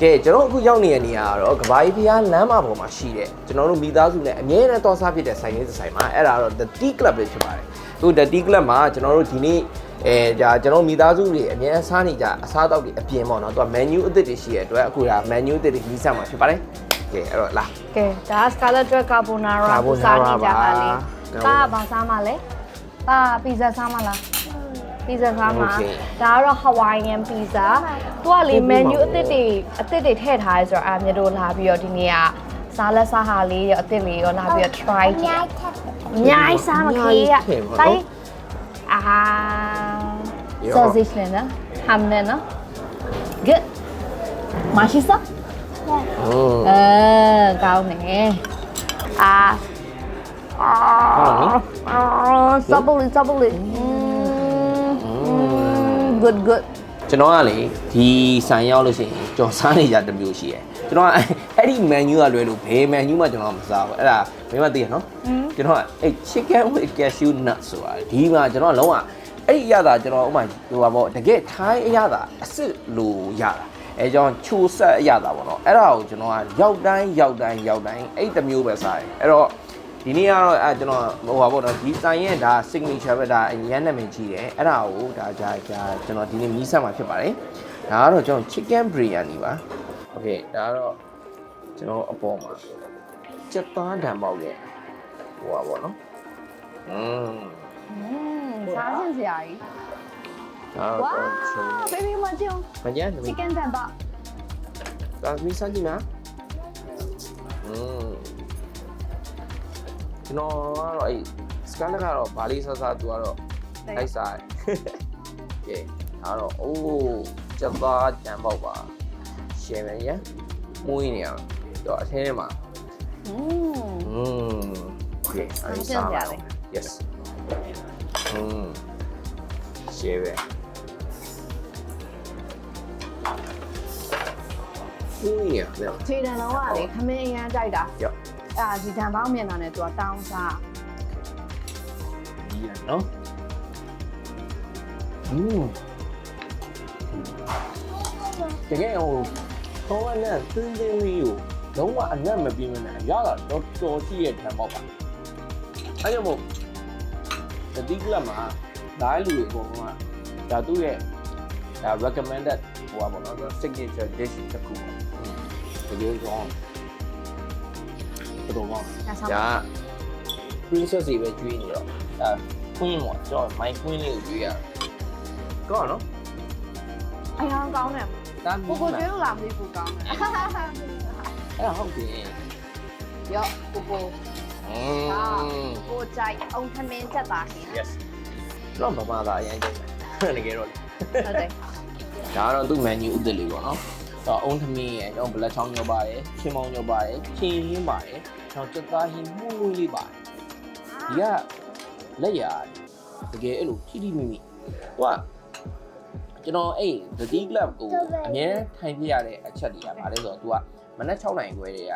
ကဲကျွန်တော်အခုရောက်နေတဲ့နေရာကတော့ကဘာကြီးဖျားလမ်းမပေါ်မှာရှိတဲ့ကျွန်တော်တို့မိသားစုနဲ့အမြဲတမ်းတော်စားဖြစ်တဲ့ဆိုင်လေးတစ်ဆိုင်မှာအဲ့ဒါကတော့ The Tea Club ပဲဖြစ်ပါတယ်အခု The Tea Club မှာကျွန်တော်တို့ဒီနေ့အဲဒါကျွန်တော်မိသားစုတွေအမြဲတမ်းစားနေကြအစားအသောက်တွေအပြင်ပေါ့နော်သူက menu အသစ်တွေရှိတဲ့အတွက်အခုဒါ menu အသစ်တွေကြီးစက်မှာဖြစ်ပါတယ်ကဲအဲ့တော့လာကဲဒါ Scarlet Red Carbonara Carbonara စားနေကြတာလေပါပါဘာစားမလဲပါပီဇာစားမလား ပီဇာစားမှာ Okay. ဒါကတော့ Hawaiian pizza သူကလေဟုတ်ပြီ menu ပါအသစ်တွေအသစ်တွေထည့်ထားရဲဆိုတော့အာမြေတို့လာပြီးတော့ဒီနေ့ကစားလက်စားဟာလေးရောအသစ်လေးရောလာပြီးတော့ try ကြည့်အများကြီးစားမခေးရအများကြီးထည့်ပါနော်တိုင်းအာရော sausage နဲ့နော် ham နဲ့နော် good မရှိစားอืมအဲကောင်းနေအာအာဟုတ်လားစပလီစပလီ good good ကျွန်တော်ကလေဒီဆိုင်ရောက်လို့ရှိရင်ကျွန်တော်စားနေကြတစ်မျိုးရှိတယ်ကျွန်တော်ကအဲ့ဒီ menu ကလွယ်လို့ဘယ် menu မှကျွန်တော်မစားဘူးအဲ့ဒါမင်းမသိရနော်ကျွန်တော်ကအဲ့ chicken with cashew nut ဆိုတာဒီမှာကျွန်တော်ကလုံးဝအဲ့ဒီအရသာကျွန်တော်ဥပမာဟိုပါပေါ့တကယ်ထိုင်းအရသာအစ်စ်လို့ရတာအဲကြောင့်ချိုဆက်အရသာပေါ့နော်အဲ့ဒါကိုကျွန်တော်ကရောက်တိုင်းရောက်တိုင်းရောက်တိုင်းအဲ့တစ်မျိုးပဲစားတယ်အဲ့တော့ ဒီနေ့ကတော့အဲကျွန်တော်ဟိုပါပေါ့နော်ဒီဆိုင်ရဲ့ဒါ signature ပဲဒါအရန်နာမည်ကြီးတယ်အဲ့ဒါကိုဒါကြာကြာကျွန်တော်ဒီနေ့မီးဆက်မှာဖြစ်ပါတယ်ဒါကတော့ကျွန်တော် chicken biryani ပါโอเคဒါကတော့ကျွန်တော်အပေါ်မှာစက်သားတံပေါက်ရဲ့ဟိုပါပေါ့နော်อืม စားချင်စရာကြီး ဒါတော့ ဝါ ကျွန်တော် baby မကြုံ မကြမ်းသမီး chicken တန်ပါ ဒါမီးစမ်းကြည့်နော်อืม ကျွန်တော်ကတော့အဲ့စကားလက်ကတော့ဗာလေးဆဆသူကတော့လိုက်စားတယ်ကဲဒါတော့အိုးစက်သားတံပေါက်ပါရှယ်မယ်ရမွေးနေရတော့အထဲထဲမှာ อืม อืมโอเคအဲ့ဒီစားပါတော့ yes อืมရှယ်ပဲမွေးနေရတယ် ခြေတံလုံးကလေခမင်းအရန်ကြိုက်တာ ရော့ အာဒီတံပေါင်းမြင်တာနဲ့သူကတောင်းစားဒီရနော်อืมတကယ်ဟိုခေါင်းနဲ့တင်းတင်းလေးကိုလုံးဝအနက်မပြင်းမနဲ့ရတာတော့တော်ရှိရဲ့တံပေါက်ပါအဲ့ကြောင့်မို့တတိကလပ်မှာဒါလူတွေအကုန်လုံးကဒါသူ့ရဲ့ဒါ recommended ဟိုပါဘောနော် signature dish တစ်ခုပေါ့တကယ်ကောင်း တော်ကောင်းညဆောင်ဒါ princess တွေပဲကျွေးနေတော့အဲ queen ပေါ့ကျွန်တော် my queen လေးကိုကျွေးရတယ်ကောင်းနော်အရန်ကောင်းတယ်ဒါကိုကိုကျွေးလို့လာမသိဘူးကောင်းတယ်အဲ့ဒါဟုတ်တယ်ရော့ကိုကိုอืม ကိုကြိုက်အောင်ထမင်းချက်တာရှင် yes ကျွန်တော်ဗမာသားအရင်ကျတယ်တကယ်တော့လေဟုတ်တယ်ဒါကတော့သူ့ menu ဥဒလေးပေါ့နော်တော့ အုံးသမီးရဲ့ကျွန်တော်ဘလက်ချောင်းညောပါတယ်ချင်းမောင်းညောပါတယ်ချင်းရင်းပါတယ်ကျွန်တော်စက်သားဟင်းမှုမှုလေးပါတယ်ဒီကလက်ရတကယ်အဲ့လိုထိထိမိမိဟိုကကျွန်တော်အဲ့ the tea club ကိုအမြဲထိုင်ပြရတဲ့အချက်တွေကဗါလဲဆိုတော့ तू ကမနက်6နိုင်ခွဲတွေက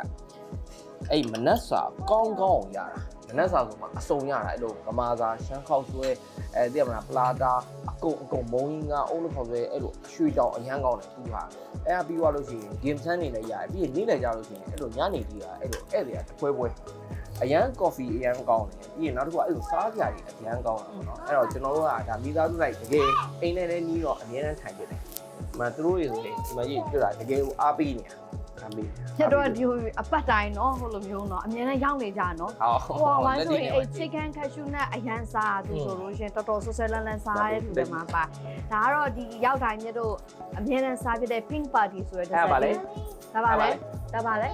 အဲ့မနက်စာကောင်းကောင်းရတာမ နက်စာဆိုမှအစုံရတာအဲ့လိုဗမာစာရှမ်းခောက်ဆွဲအဲသိရမလားပလာတာအကုန်အကုန်မုံကြီးငါအုံးလို့ခေါ်ဆွဲအဲ့လိုရွှေတောင်အရန်ကောင်းတယ်သူကအဲ့ဒါပြီးသွားလို့ရှိရင် game ဆန်းနေလည်းရတယ်ပြီးရင်နေ့လည်ကြလို့ရှိရင်အဲ့လိုညနေကြီးကအဲ့လိုဧည့်သည်ကပွဲပွဲအရန် coffee အရန်ကောင်းတယ်ပြီးရင်နောက်တစ်ခုကအဲ့လိုစားကြတွေအရန်ကောင်းတာပေါ့နော်အဲ့တော့ကျွန်တော်တို့ကဒါမိသားစုလိုက်တကယ်အိမ်နဲ့လည်းနီးတော့အများနဲ့ထိုင်ပြတယ်။မသူတို့ရေဆိုရင်ဒီမှာကြီးပြတာတကယ်ကိုအားပေးနေတာ။ အားပေးနေတာ။ချက်တော့ဒီအပတ်တိုင်းနော်ဟိုလိုမျိုးနော်အမြဲတမ်းရောက်နေကြနော်ဟောဟိုဝိုင်းဆိုရင်အဲ့ chicken cashew နဲ့အရန်စားသူဆိုလို့ရှင်တော်တော်ဆွဆွဲလန်းလန်းစားရတဲ့လူတွေမှာပါဒါကတော့ဒီရောက်တိုင်းမြတ်တို့အမြဲတမ်းစားဖြစ်တဲ့ pink party ဆိုတဲ့အဲ့ဒါပါလေဒါပါလေဒါပါလေ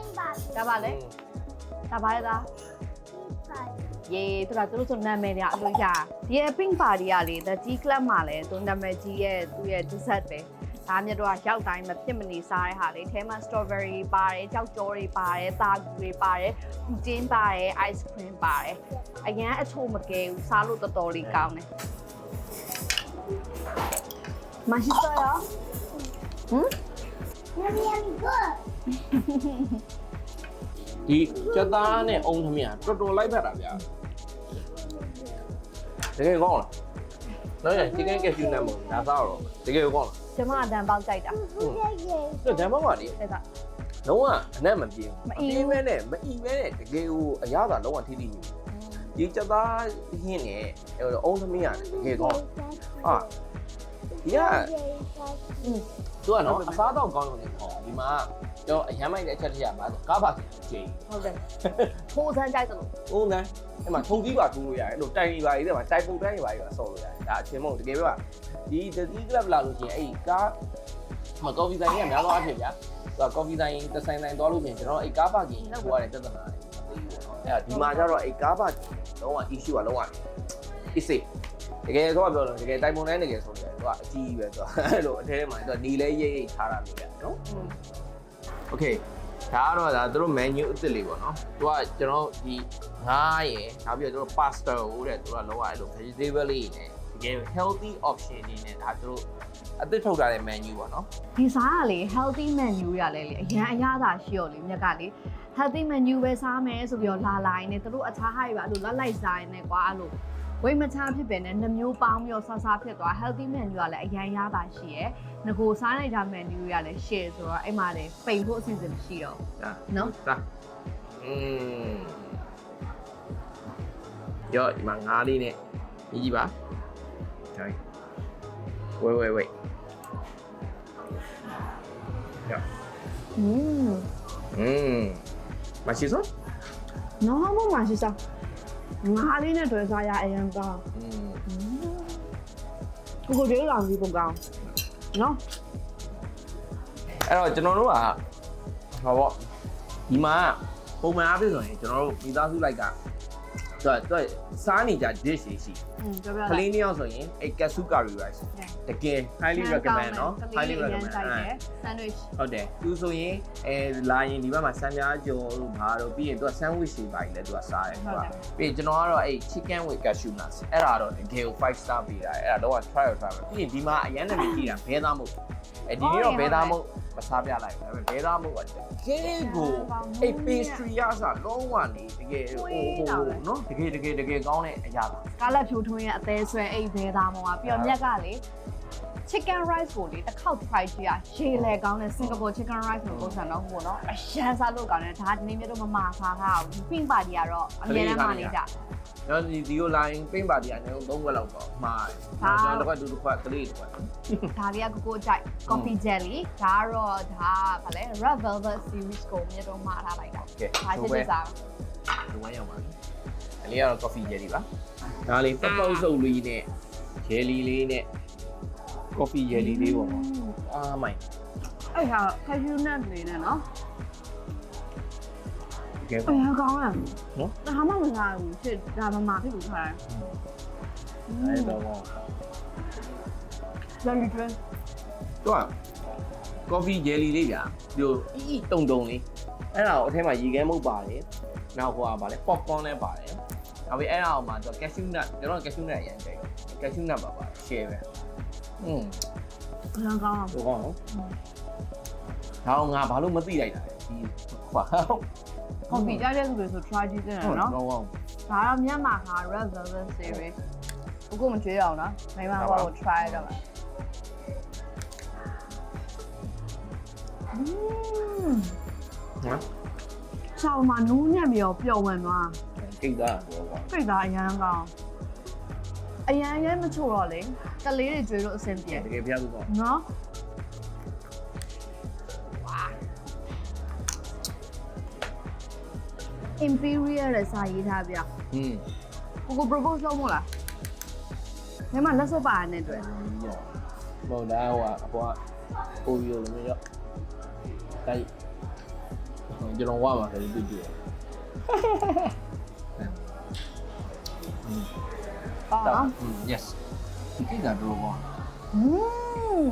ဒါပါလေဒါပါလေဒါယေသူကသူတို့ဆိုနာမည်တွေအလိုရဒီရဲ့ pink party ကလေ the G club မှာလေသူနာမည်ကြီးရဲ့သူရဲ့ dessert ပဲ ဒါမြတ်တို့ကရောက်တိုင်းမဖြစ်မနေစားတဲ့ဟာလေအဲမှာ strawberry ပါတယ်ကြောက်ကြောတွေပါတယ်တာကူတွေပါတယ်ပူတင်းပါတယ် ice cream ပါတယ်အရန်အချို့မကဲဘူးစားလို့တော်တော်လေးကောင်းတယ်မရှိတော့ရဟမ်ဒီစက်သားနဲ့အုံသမီးကတော်တော်လိုက်ဖက်တာဗျာတကယ်ကောင်းလားနော်ရ chicken cashew nut မို့ဒါစားတော့တကယ်ကောင်းလား ကျမအတန်ပေါက်ကြိုက်တာဆိုတော့ဓမ္မကလေတဲ့ကလုံးဝအနက်မပြေဘူးမအီးဘူးမဲနဲ့မအီမဲနဲ့တကယ်ကိုအရသာလုံးဝထိထိနေဒီချက်သားဟင်းနဲ့အုံးသမီးရတယ်တကယ်ကောင်းအာ ဒီကอืมသူကနော်အစားတော့ကောင်းလို့နေပေါ့ဒီမှာကျွန်တော်အရမ်းမိုက်တဲ့အချက်တစ်ချက်ပါဆိုကားပါဂျေးဟုတ်တယ်ထိုးစမ်းကြိုက်တယ်လို့ဟုတ်တယ်အဲ့မှာထုံကြီးပါထိုးလို့ရတယ်အဲ့လိုတိုင်ကြီးပါကြီးတဲ့မှာတိုင်ပုံတိုင်ကြီးပါကြီးပါဆော့လို့ရတယ်ဒါအချင်းမဟုတ်တကယ်ပြောဒီတတိကလပ်လာလို့ရှိရင်အဲ့ကားမကော်ဖီဆိုင်ကများသောအားဖြင့်ဗျာသူကကော်ဖီဆိုင်တစ်ဆိုင်ဆိုင်သွားလို့ရှိရင်ကျွန်တော်အဲ့ကားပါကင်ကိုရတယ်ပြဿနာတယ်အဲ့ဒီမှာကျတော့အဲ့ကားပါကင်လုံးဝ issue ကလုံးဝ issue တကယ်ဆိုတော့ပြောလို့တကယ်တိုင်ပုံတိုင်းတကယ်ဆိုတ ယ်သူကအကြီးကြီးပဲသူကအဲ့လိုအထဲထဲမှာသူကနီလဲရိပ်ရိပ်ထားတာမျိုးဗျာနော် อืม โอเคဒါကတော့ဒါတို့ menu အစ်စ်လေးပေါ့နော်သူကကျွန်တော်ဒီငါးရယ်နောက်ပြီးတော့တို့ pasta ဟိုတဲ့သူကလောကအဲ့လို vegetable လေးနဲ့တကယ် healthy option နေနဲ့ဒါတို့အသစ်ထုတ်ထားတဲ့ menu ပေါ့နော် ဒီစားကလေ healthy menu ရလဲလေအရန်အရသာရှိရောလေမြက်ကလေ healthy menu ပဲစားမယ်ဆိုပြီးတော့လာလာရင်လည်းတို့အခြားဟာတွေပါအဲ့လိုလက်လိုက်စားရင်လည်းကွာအဲ့လို ဝိတ်မချဖြစ်ပဲနဲ့နှမျိုးပေါင်းပြီးတော့ဆဆဖြစ်သွား healthy menu ကလည်းအရန်ရသာရှိရယ်ငကိုစားနိုင်ကြ menu ရလည်း share ဆိုတော့အဲ့မှာလည်းပိန်ဖို့အစီအစဉ်မရှိတော့ ဒါ နော် ဒါอืมရောဒီမှာငါးလေးနဲ့ကြီးကြီးပါဟိုဝေးဝေးဝေးရော อืม อืมမရှိစော နော်မမရှိစား ငါးလေးနဲ့တွေ့စားရအရင်ကောင်းอืมကိုကိုလေးလောင်ပြီးပုံကောင်းနော်အဲ့တော့ကျွန်တော်တို့ကဟောပေါ့ဒီမှာပုံမှန်အားဖြင့်ဆိုရင်ကျွန်တော်တို့မိသားစုလိုက်က သူကသူကစားနေကြ dish တွေရှိอืมပြောပြကလေးနှစ်ယောက်ဆိုရင်အဲ့ katsu curry rice တကယ် highly recommend နော် highly recommend ဆိုင်တယ်အဲ့ sandwich ဟုတ်တယ်သူဆိုရင်အဲလာရင်ဒီဘက်မှာဆန်ပြားကြော်တို့ဘာတို့ပြီးရင်သူက sandwich တွေပါလေသူကစားတယ်သူကပြီးရင်ကျွန်တော်ကတော့အဲ့ chicken with cashew nuts အဲ့ဒါတော့တကယ်ကို5 star ပေးတာအဲ့ဒါတော့ try try ပဲပြီးရင်ဒီမှာအရန်နာမည်ကြီးတာဘဲသားမို့အဲ့ဒီနေ့တော့ဘဲသားမို့ မစားပြလိုက်ဘူးဒါပေမဲ့ဘဲသားမို့ကတကယ်ကိုအဲ့ pastry ရစားလုံးဝနေတကယ်ဟိုဟိုနော်တကယ်တကယ်တကယ်ကောင်းတဲ့အရာပါကားလက်ဖြူထွန်းရဲ့အသေးဆွဲအိတ်သေးသားမောင်ကပြီးတော့မြက်ကလေ chicken rice ကိုလေတစ်ခေါက် try ကြည့်ရရေလေကောင်းတဲ့ Singapore chicken rice ကိုပုံစံတော့ဟိုနော်အရန်စားလို့ကောင်းတယ်ဒါဒီနေ့မြတ်တော့မမာစားထားဘူး pink party ကတော့အမြဲတမ်းမနေကြကျွန်တော်ဒီဒီကို line ပိမ့်ပါတီအနေနဲ့သုံးခွက်လောက်ပေါ့မှားတယ်ကျွန်တော်တော့တူတူခွက်ကလေးတွေပေါ့ဒါလေးကကိုကိုကြိုက် coffee jelly ဒါကတော့ဒါဗာလဲ red velvet series ကိုမြတ်တော့မှာထားလိုက်တာကဲဒါချစ်ချစ်စားဒီဝမ်းရောက်ပါပြီအလေးကတော့ coffee jelly ပါဒါလေးပပောက်စုပ်လေးနဲ့ jelly လေးနဲ့ coffee jelly လေးပေါ့အာမိုင်အဲ့ဟာ cashew nut လေးနဲ့နော်ကဲအရန်ကောင်းอ่ะနော်ဒါမှမစားဘူးချစ်ဒါမှမဖြစ်ဘူးခါတယ်အဲ့တော့ jelly drink သူက coffee jelly လေးဗျာဒီလိုအီအီတုံတုံလေးအဲ့ဒါကိုအထဲမှာရေခဲမုတ်ပါတယ်နောက်ဟိုကဗာလဲ popcorn လည်းပါတယ်နောက်ပြီးအဲ့ဒါအောင်မှာသူ cashew nut ကျွန်တော် cashew nut အရင်ကြိုက်တယ် cashew nut ပါပါ share ပဲ อืมဘလောကောင်းအောင်ဟိုကောင်းနော်ဒါအောင်ငါဘာလို့မသိလိုက်တာလဲဒီဟွာဟုတ်ကော်ဖီကြတဲ့သူတွေဆို try ကြည့်ကြတယ်နော် ကောင်း ဒါတော့မြန်မာဟာ Red Velvet Series အခုမကြွေးအောင်နော်မိမဘာကို try တော့မှာဟမ် ချောင်းမှာနူးညံ့ပြီးတော့ပျော်ဝင်သွားကိတ်သားတော့ကွာဖိတ်သားအရန်ကောင်း အရန်ရဲမချို့တော့လေကလေးတွေကြွေးလို့အဆင်ပြေတကယ်ဖျားလို့ကောနော် Imperial ရဲ့စာရေးထားပြอืมကိုကို propose လုပ်မို့လားမင်းမလက်စောပါနဲ့တွေ့ဘောဒါဟိုအပေါ်အိုရီယိုလိုမျိုးရောတိုက်ကျွန်တော်ဝါမှာဆိုပြီးတွေ့တွေ့ ပါ တော့ yes ဒီကိတ်ကတော့ကော อืม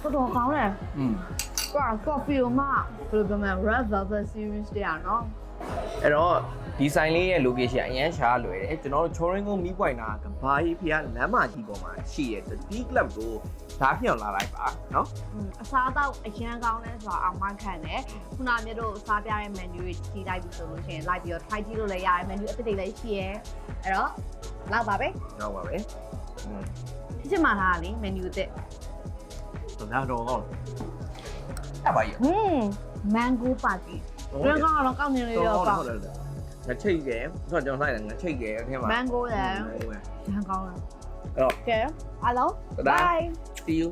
တော်တော်ကောင်းတယ် อืม ကွာ coffee ကိုမှဘယ်လိုပြောမလဲ red velvet series တရားနော် အဲ့တော့ ဒီဆိုင်လေးရဲ့ location အရန်ရှားလွယ်တယ်ကျွန်တော်တို့ Chorin ကုန်းမီးပွိုင်နာကဘာကြီးဖျားလမ်းမကြီးပေါ်မှာရှိရဲ့ဒီ club ကိုဓာတ်မြောင်လာလိုက်ပါเนาะအစားအသောက်အရန်ကောင်းလဲဆိုတာအမှန်ခံတယ်ခုနမျိုးတို့စားပြတဲ့ menu တွေကြည့်လိုက်ပြီဆိုလို့ရှိရင်လိုက်ပြီးတော့ try ကြည့်လို့လည်းရတယ် menu အသစ်တွေလည်းရှိရဲ့အဲ့တော့လောက်ပါပဲလောက်ပါပဲဒီချက်မှထားတာလေ menu အသစ်တော်တော်ကောင်းအဲ့ပါကြီးဟွန်း mango party ကျွန်တော်ကတော့ကောင်းနေလို့ရောပေါ့ ngã chi ghẻ sao trong này là ngã chi ghẻ theo mà. Mango là ừ, con rồi. Kìa. Alo. Bye, bye. see you